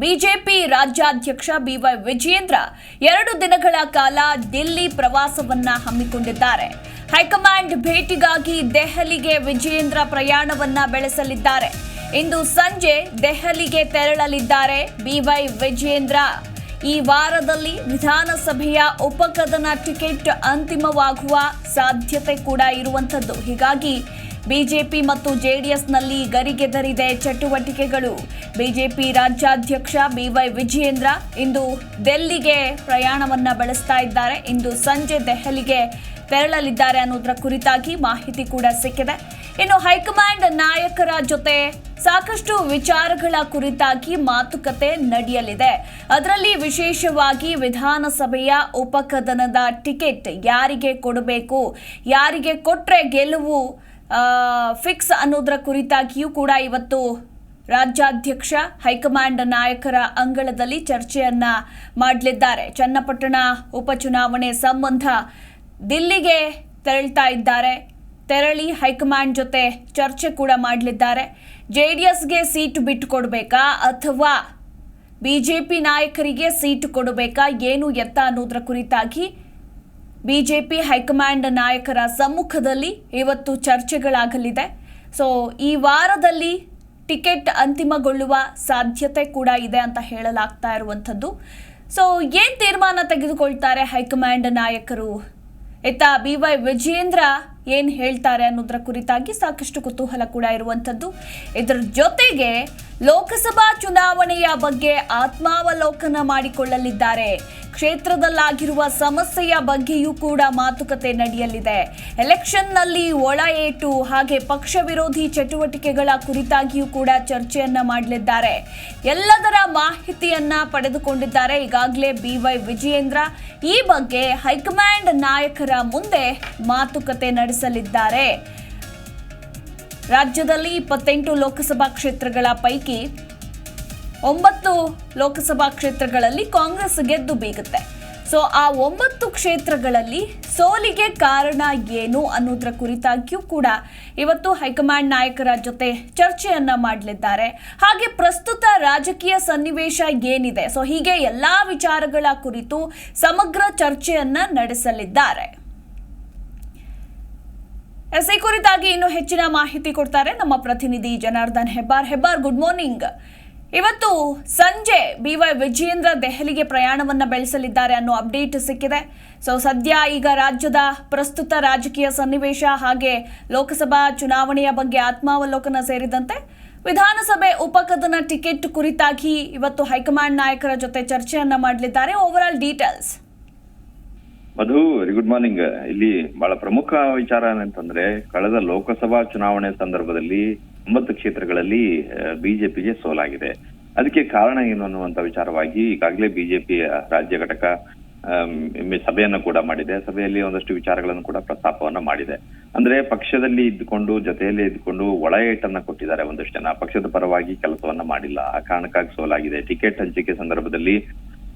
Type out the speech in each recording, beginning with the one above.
BJP ರಾಜ್ಯಾಧ್ಯಕ್ಷ B Y Vijayendra ಎರಡು ದಿನಗಳ ಕಾಲ ದಿಲ್ಲಿ ಪ್ರವಾಸವನ್ನ ಹಮ್ಮಿಕೊಂಡಿದ್ದಾರೆ. ಹೈಕಮಾಂಡ್ ಭೇಟಿಗಾಗಿ ದೆಹಲಿಗೆ ವಿಜಯೇಂದ್ರ ಪ್ರಯಾಣವನ್ನ ಬೆಳೆಸಲಿದ್ದಾರೆ. ಇಂದು ಸಂಜೆ ದೆಹಲಿಗೆ ತೆರಳಲಿದ್ದಾರೆ ಬಿವೈ ವಿಜಯೇಂದ್ರ. ಈ ವಾರದಲ್ಲಿ ವಿಧಾನಸಭೆಯ ಉಪಕದನ ಟಿಕೆಟ್ ಅಂತಿಮವಾಗುವ ಸಾಧ್ಯತೆ ಕೂಡ ಇರುವಂಥದ್ದು. ಹೀಗಾಗಿ ಬಿಜೆಪಿ ಮತ್ತು ಜೆಡಿಎಸ್ನಲ್ಲಿ ಗರಿಗೆದರಿದೆ ಚಟುವಟಿಕೆಗಳು. ಬಿಜೆಪಿ ರಾಜ್ಯಾಧ್ಯಕ್ಷ ಬಿವೈ ವಿಜಯೇಂದ್ರ ಇಂದು ದೆಲ್ಲಿಗೆ ಪ್ರಯಾಣವನ್ನ ಬೆಳೆಸ್ತಾ ಇದ್ದಾರೆ. ಇಂದು ಸಂಜೆ ದೆಹಲಿಗೆ ತೆರಳಲಿದ್ದಾರೆ ಅನ್ನೋದರ ಕುರಿತಾಗಿ ಮಾಹಿತಿ ಕೂಡ ಸಿಕ್ಕಿದೆ. ಇನ್ನು ಹೈಕಮಾಂಡ್ ನಾಯಕರ ಜೊತೆ ಸಾಕಷ್ಟು ವಿಚಾರಗಳ ಕುರಿತಾಗಿ ಮಾತುಕತೆ ನಡೆಯಲಿದೆ. ಅದರಲ್ಲಿ ವಿಶೇಷವಾಗಿ ವಿಧಾನಸಭೆಯ ಉಪಕದನದ ಟಿಕೆಟ್ ಯಾರಿಗೆ ಕೊಡಬೇಕು, ಯಾರಿಗೆ ಕೊಟ್ಟರೆ ಗೆಲುವು ಫಿಕ್ಸ್ ಅನ್ನೋದರ ಕುರಿತಾಗಿಯೂ ಕೂಡ ಇವತ್ತು ರಾಜ್ಯಾಧ್ಯಕ್ಷ, ಹೈಕಮಾಂಡ್ ನಾಯಕರ ಅಂಗಳದಲ್ಲಿ ಚರ್ಚೆಯನ್ನ ಮಾಡಲಿದ್ದಾರೆ. ಚನ್ನಪಟ್ಟಣ ಉಪಚುನಾವಣೆ ಸಂಬಂಧ ದಿಲ್ಲಿಗೆ ತೆರಳ್ತಾ ಇದ್ದಾರೆ. ತೆರಳಿ ಹೈಕಮಾಂಡ್ ಜೊತೆ ಚರ್ಚೆ ಕೂಡ ಮಾಡಲಿದ್ದಾರೆ. ಜೆ ಡಿ ಎಸ್ಗೆ ಸೀಟ್ ಬಿಟ್ಟು ಕೊಡಬೇಕಾ ಅಥವಾ ಬಿಜೆಪಿ ನಾಯಕರಿಗೆ ಸೀಟು ಕೊಡಬೇಕಾ, ಏನು ಎತ್ತ ಅನ್ನೋದರ ಕುರಿತಾಗಿ ಬಿಜೆಪಿ ಹೈಕಮಾಂಡ್ ನಾಯಕರ ಸಮ್ಮುಖದಲ್ಲಿ ಇವತ್ತು ಚರ್ಚೆಗಳಾಗಲಿದೆ. ಸೊ ಈ ವಾರದಲ್ಲಿ ಟಿಕೆಟ್ ಅಂತಿಮಗೊಳ್ಳುವ ಸಾಧ್ಯತೆ ಕೂಡ ಇದೆ ಅಂತ ಹೇಳಲಾಗ್ತಾ ಇರುವಂಥದ್ದು. ಸೊ ಏನ್ ತೀರ್ಮಾನ ತೆಗೆದುಕೊಳ್ತಾರೆ ಹೈಕಮಾಂಡ್ ನಾಯಕರು? ಇತ್ತ ಬಿ ವೈ ವಿಜಯೇಂದ್ರ ಏನ್ ಹೇಳ್ತಾರೆ ಅನ್ನೋದರ ಕುರಿತಾಗಿ ಸಾಕಷ್ಟು ಕುತೂಹಲ ಕೂಡ ಇರುವಂಥದ್ದು. ಇದರ ಜೊತೆಗೆ ಲೋಕಸಭಾ ಚುನಾವಣೆಯ ಬಗ್ಗೆ ಆತ್ಮಾವಲೋಕನ ಮಾಡಿಕೊಳ್ಳಲಿದ್ದಾರೆ. ಕ್ಷೇತ್ರದಲ್ಲಾಗಿರುವ ಸಮಸ್ಯೆಯ ಬಗ್ಗೆಯೂ ಕೂಡ ಮಾತುಕತೆ ನಡೆಯಲಿದೆ. ಎಲೆಕ್ಷನ್ನಲ್ಲಿ ಒಳ ಏಟು, ಹಾಗೆ ಪಕ್ಷ ವಿರೋಧಿ ಚಟುವಟಿಕೆಗಳ ಕುರಿತಾಗಿಯೂ ಕೂಡ ಚರ್ಚೆಯನ್ನ ಮಾಡಲಿದ್ದಾರೆ. ಎಲ್ಲದರ ಮಾಹಿತಿಯನ್ನ ಪಡೆದುಕೊಂಡಿದ್ದಾರೆ ಈಗಾಗಲೇ ಬಿ ವೈ ವಿಜಯೇಂದ್ರ. ಈ ಬಗ್ಗೆ ಹೈಕಮಾಂಡ್ ನಾಯಕರ ಮುಂದೆ ಮಾತುಕತೆ ನಡೆಸಲಿದ್ದಾರೆ. ರಾಜ್ಯದಲ್ಲಿ ಇಪ್ಪತ್ತೆಂಟು ಲೋಕಸಭಾ ಕ್ಷೇತ್ರಗಳ ಪೈಕಿ ಒಂಬತ್ತು ಲೋಕಸಭಾ ಕ್ಷೇತ್ರಗಳಲ್ಲಿ ಕಾಂಗ್ರೆಸ್ ಗೆದ್ದು ಬೀಗುತ್ತೆ. ಸೊ, ಆ ಒಂಬತ್ತು ಕ್ಷೇತ್ರಗಳಲ್ಲಿ ಸೋಲಿಗೆ ಕಾರಣ ಏನು ಅನ್ನೋದ್ರ ಕುರಿತಾಗಿಯೂ ಕೂಡ ಇವತ್ತು ಹೈಕಮಾಂಡ್ ನಾಯಕರ ಜೊತೆ ಚರ್ಚೆಯನ್ನ ಮಾಡಲಿದ್ದಾರೆ. ಹಾಗೆ ಪ್ರಸ್ತುತ ರಾಜಕೀಯ ಸನ್ನಿವೇಶ ಏನಿದೆ? ಸೊ, ಹೀಗೆ ಎಲ್ಲಾ ವಿಚಾರಗಳ ಕುರಿತು ಸಮಗ್ರ ಚರ್ಚೆಯನ್ನ ನಡೆಸಲಿದ್ದಾರೆ. ಎಸ್ ಈ ಕುರಿತಾಗಿ ಇನ್ನು ಹೆಚ್ಚಿನ ಮಾಹಿತಿ ಕೊಡ್ತಾರೆ ನಮ್ಮ ಪ್ರತಿನಿಧಿ ಜನಾರ್ದನ್ ಹೆಬ್ಬಾರ್. ಹೆಬ್ಬಾರ್ ಗುಡ್ ಮಾರ್ನಿಂಗ್ ಇವತ್ತು ಸಂಜೆ ಬಿ ವೈ ವಿಜಯೇಂದ್ರ ದೆಹಲಿಗೆ ಪ್ರಯಾಣವನ್ನು ಬೆಳೆಸಲಿದ್ದಾರೆ ಅನ್ನೋ ಅಪ್ಡೇಟ್ ಸಿಕ್ಕಿದೆ. ಸೊ ಸದ್ಯ ಈಗ ರಾಜ್ಯದ ಪ್ರಸ್ತುತ ರಾಜಕೀಯ ಸನ್ನಿವೇಶ ಹಾಗೆ ಲೋಕಸಭಾ ಚುನಾವಣೆಯ ಬಗ್ಗೆ ಆತ್ಮಾವಲೋಕನ ಸೇರಿದಂತೆ ವಿಧಾನಸಭೆ ಉಪಕದನ ಟಿಕೆಟ್ ಕುರಿತಾಗಿ ಇವತ್ತು ಹೈಕಮಾಂಡ್ ನಾಯಕರ ಜೊತೆ ಚರ್ಚೆಯನ್ನ ಮಾಡಲಿದ್ದಾರೆ. Overall details Madhu very good morning ಇಲ್ಲಿ ಬಹಳ ಪ್ರಮುಖ ವಿಚಾರ ಏನಂತಂದ್ರೆ, ಕಳೆದ ಲೋಕಸಭಾ ಚುನಾವಣೆ ಸಂದರ್ಭದಲ್ಲಿ ಒಂಬತ್ತು ಕ್ಷೇತ್ರಗಳಲ್ಲಿ ಬಿಜೆಪಿಗೆ ಸೋಲಾಗಿದೆ. ಅದಕ್ಕೆ ಕಾರಣ ಏನು ಅನ್ನುವಂತ ವಿಚಾರವಾಗಿ ಈಗಾಗಲೇ ಬಿಜೆಪಿ ರಾಜ್ಯ ಘಟಕ ಸಭೆಯನ್ನು ಕೂಡ ಮಾಡಿದೆ. ಸಭೆಯಲ್ಲಿ ಒಂದಷ್ಟು ವಿಚಾರಗಳನ್ನು ಕೂಡ ಪ್ರಸ್ತಾಪವನ್ನ ಮಾಡಿದೆ. ಅಂದ್ರೆ ಪಕ್ಷದಲ್ಲಿ ಇದ್ದುಕೊಂಡು, ಜೊತೆಯಲ್ಲೇ ಇದ್ದುಕೊಂಡು ಒಳ ಏಟನ್ನ ಕೊಟ್ಟಿದ್ದಾರೆ ಒಂದಷ್ಟು ಜನ. ಪಕ್ಷದ ಪರವಾಗಿ ಕೆಲಸವನ್ನ ಮಾಡಿಲ್ಲ. ಆ ಕಾರಣಕ್ಕಾಗಿ ಸೋಲಾಗಿದೆ. ಟಿಕೆಟ್ ಹಂಚಿಕೆ ಸಂದರ್ಭದಲ್ಲಿ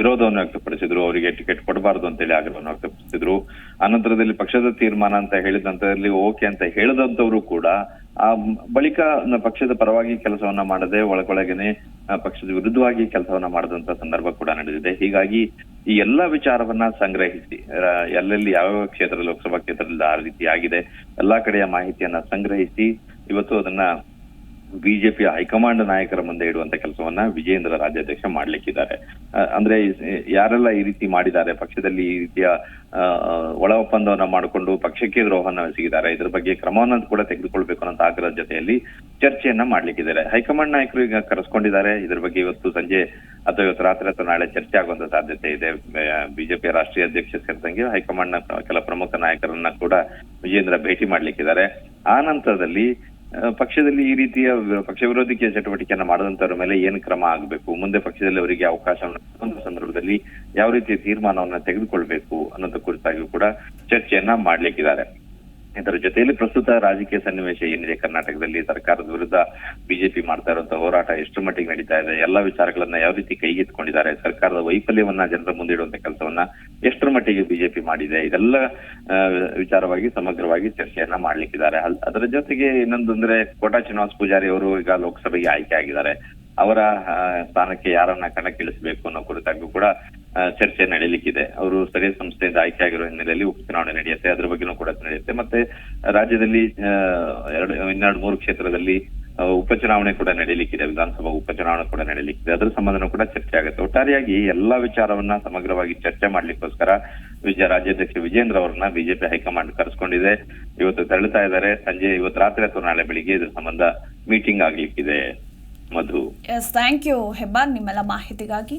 ವಿರೋಧವನ್ನು ವ್ಯಕ್ತಪಡಿಸಿದ್ರು, ಅವರಿಗೆ ಟಿಕೆಟ್ ಕೊಡಬಾರದು ಅಂತೇಳಿ ಆಗ್ರಹವನ್ನು ವ್ಯಕ್ತಪಡಿಸಿದ್ರು. ಅನಂತರದಲ್ಲಿ ಪಕ್ಷದ ತೀರ್ಮಾನ ಅಂತ ಹೇಳಿದ ನಂತರದಲ್ಲಿ ಓಕೆ ಅಂತ ಹೇಳಿದಂತವರು ಕೂಡ ಆ ಬಳಿಕ ಪಕ್ಷದ ಪರವಾಗಿ ಕೆಲಸವನ್ನ ಮಾಡದೆ ಒಳಗೊಳಗೇನೆ ಪಕ್ಷದ ವಿರುದ್ಧವಾಗಿ ಕೆಲಸವನ್ನ ಮಾಡದಂತ ಸಂದರ್ಭ ಕೂಡ ನಡೆದಿದೆ. ಹೀಗಾಗಿ ಈ ಎಲ್ಲಾ ವಿಚಾರವನ್ನ ಸಂಗ್ರಹಿಸಿ ಎಲ್ಲೆಲ್ಲಿ ಯಾವ ಕ್ಷೇತ್ರ ಲೋಕಸಭಾ ಕ್ಷೇತ್ರದಲ್ಲಿ ಆ ರೀತಿ ಆಗಿದೆ, ಎಲ್ಲಾ ಕಡೆಯ ಮಾಹಿತಿಯನ್ನ ಸಂಗ್ರಹಿಸಿ, ಇವತ್ತು ಅದನ್ನ ಬಿಜೆಪಿ ಹೈಕಮಾಂಡ್ ನಾಯಕರ ಮುಂದೆ ಇಡುವಂತ ಕೆಲಸವನ್ನ ವಿಜಯೇಂದ್ರ ರಾಜ್ಯಾಧ್ಯಕ್ಷ ಮಾಡ್ಲಿಕ್ಕಿದ್ದಾರೆ. ಅಂದ್ರೆ ಯಾರೆಲ್ಲ ಈ ರೀತಿ ಮಾಡಿದ್ದಾರೆ, ಪಕ್ಷದಲ್ಲಿ ಈ ರೀತಿಯ ಒಳ ಒಪ್ಪಂದವನ್ನ ಮಾಡಿಕೊಂಡು ಪಕ್ಷಕ್ಕೆ ದ್ರೋಹನ ಎಸಗಿದ್ದಾರೆ ಇದ್ರ ಬಗ್ಗೆ ಕ್ರಮವನ್ನ ಕೂಡ ತೆಗೆದುಕೊಳ್ಬೇಕು ಅನ್ನೋ ಆಗ್ರಹದ ಜೊತೆಯಲ್ಲಿ ಚರ್ಚೆಯನ್ನ ಮಾಡ್ಲಿಕ್ಕಿದ್ದಾರೆ. ಹೈಕಮಾಂಡ್ ನಾಯಕರು ಈಗ ಕರೆಸ್ಕೊಂಡಿದ್ದಾರೆ, ಇದ್ರ ಬಗ್ಗೆ ಇವತ್ತು ಸಂಜೆ ಅಥವಾ ಇವತ್ತು ರಾತ್ರಿ ಅಥವಾ ನಾಳೆ ಚರ್ಚೆ ಆಗುವಂತ ಸಾಧ್ಯತೆ ಇದೆ. ಬಿಜೆಪಿ ರಾಷ್ಟ್ರೀಯ ಅಧ್ಯಕ್ಷ ಸೇರಿದಂಗೆ ಹೈಕಮಾಂಡ್ನ ಕೆಲ ಪ್ರಮುಖ ನಾಯಕರನ್ನ ಕೂಡ ವಿಜೇಂದ್ರ ಭೇಟಿ ಮಾಡ್ಲಿಕ್ಕಿದ್ದಾರೆ. ಆ ನಂತರದಲ್ಲಿ ಪಕ್ಷದಲ್ಲಿ ಈ ರೀತಿಯ ಪಕ್ಷ ವಿರೋಧಿ ಚಟುವಟಿಕೆಯನ್ನ ಮಾಡದಂತವ್ರ ಮೇಲೆ ಏನ್ ಕ್ರಮ ಆಗಬೇಕು? ಮುಂದೆ ಪಕ್ಷದಲ್ಲಿ ಅವರಿಗೆ ಅವಕಾಶವನ್ನು ಸಂದರ್ಭದಲ್ಲಿ ಯಾವ ರೀತಿಯ ತೀರ್ಮಾನವನ್ನ ತೆಗೆದುಕೊಳ್ಬೇಕು ಅನ್ನೋದ ಕುರಿತಾಗಿಯೂ ಕೂಡ ಚರ್ಚೆಯನ್ನ ಮಾಡ್ಲಿಕ್ಕಿದ್ದಾರೆ. ಇದರ ಜೊತೆಯಲ್ಲಿ ಪ್ರಸ್ತುತ ರಾಜಕೀಯ ಸನ್ನಿವೇಶ ಏನಿದೆ? ಕರ್ನಾಟಕದಲ್ಲಿ ಸರ್ಕಾರದ ವಿರುದ್ಧ ಬಿಜೆಪಿ ಮಾಡ್ತಾ ಇರುವಂತಹ ಹೋರಾಟ ಎಷ್ಟು ಮಟ್ಟಿಗೆ ನಡೀತಾ ಇದೆ? ಎಲ್ಲಾ ವಿಚಾರಗಳನ್ನ ಯಾವ ರೀತಿ ಕೈಗೆತ್ತಿಕೊಂಡಿದ್ದಾರೆ? ಸರ್ಕಾರದ ವೈಫಲ್ಯವನ್ನ ಜನರ ಮುಂದೆ ಇಡುವಂತ ಕೆಲಸವನ್ನ ಎಷ್ಟು ಮಟ್ಟಿಗೆ ಬಿಜೆಪಿ ಮಾಡಿದೆ? ಇದೆಲ್ಲ ವಿಚಾರವಾಗಿ, ಸಮಗ್ರವಾಗಿ ಚರ್ಚೆಯನ್ನ ಮಾಡ್ಲಿಕ್ಕಿದ್ದಾರೆ. ಅದರ ಜೊತೆಗೆ ಇನ್ನೊಂದು ಅಂದ್ರೆ ಕೋಟಾ ಶ್ರೀನಿವಾಸ ಪೂಜಾರಿ ಅವರು ಈಗ ಲೋಕಸಭೆಗೆ ಆಯ್ಕೆ ಆಗಿದ್ದಾರೆ. ಅವರ ಸ್ಥಾನಕ್ಕೆ ಯಾರನ್ನ ಕಣಕ್ಕಿಳಿಸಬೇಕು ಅನ್ನೋ ಕುರಿತಾಗೂ ಕೂಡ ಚರ್ಚೆ ನಡೀಲಿಕ್ಕಿದೆ. ಅವರು ಸ್ಥಳೀಯ ಸಂಸ್ಥೆಯಿಂದ ಆಯ್ಕೆ ಆಗಿರೋ ಹಿನ್ನೆಲೆಯಲ್ಲಿ ಉಪಚುನಾವಣೆ ನಡೆಯುತ್ತೆ. ಅದ್ರ ಬಗ್ಗೆನೂ ಕೂಡ ನಡೆಯುತ್ತೆ. ಮತ್ತೆ ರಾಜ್ಯದಲ್ಲಿ ಎರಡು ಇನ್ನೆರಡು ಮೂರು ಕ್ಷೇತ್ರದಲ್ಲಿ ಉಪಚುನಾವಣೆ ಕೂಡ ನಡೀಲಿಕ್ಕಿದೆ. ವಿಧಾನಸಭಾ ಉಪಚುನಾವಣೆ ಕೂಡ ನಡೀಲಿಕ್ಕಿದೆ. ಅದ್ರ ಸಂಬಂಧನೂ ಕೂಡ ಚರ್ಚೆ ಆಗುತ್ತೆ. ಒಟ್ಟಾರೆಯಾಗಿ ಎಲ್ಲಾ ವಿಚಾರವನ್ನ ಸಮಗ್ರವಾಗಿ ಚರ್ಚೆ ಮಾಡ್ಲಿಕ್ಕೋಸ್ಕರ ವಿಜಯ, ರಾಜ್ಯಾಧ್ಯಕ್ಷ ವಿಜೇಂದ್ರ ಅವರನ್ನ ಬಿಜೆಪಿ ಹೈಕಮಾಂಡ್ ಕರೆಸ್ಕೊಂಡಿದೆ. ಇವತ್ತು ತೆರಳುತ್ತಾ ಇದ್ದಾರೆ. ಸಂಜೆ, ಇವತ್ತು ರಾತ್ರಿ ಅಥವಾ ನಾಳೆ ಬೆಳಿಗ್ಗೆ ಇದ್ರ ಸಂಬಂಧ meeting ಆಗ್ಲಿಕ್ಕಿದೆ. Madhu. Yes thank you Hebbar, ನಿಮ್ಮೆಲ್ಲ ಮಾಹಿತಿಗಾಗಿ.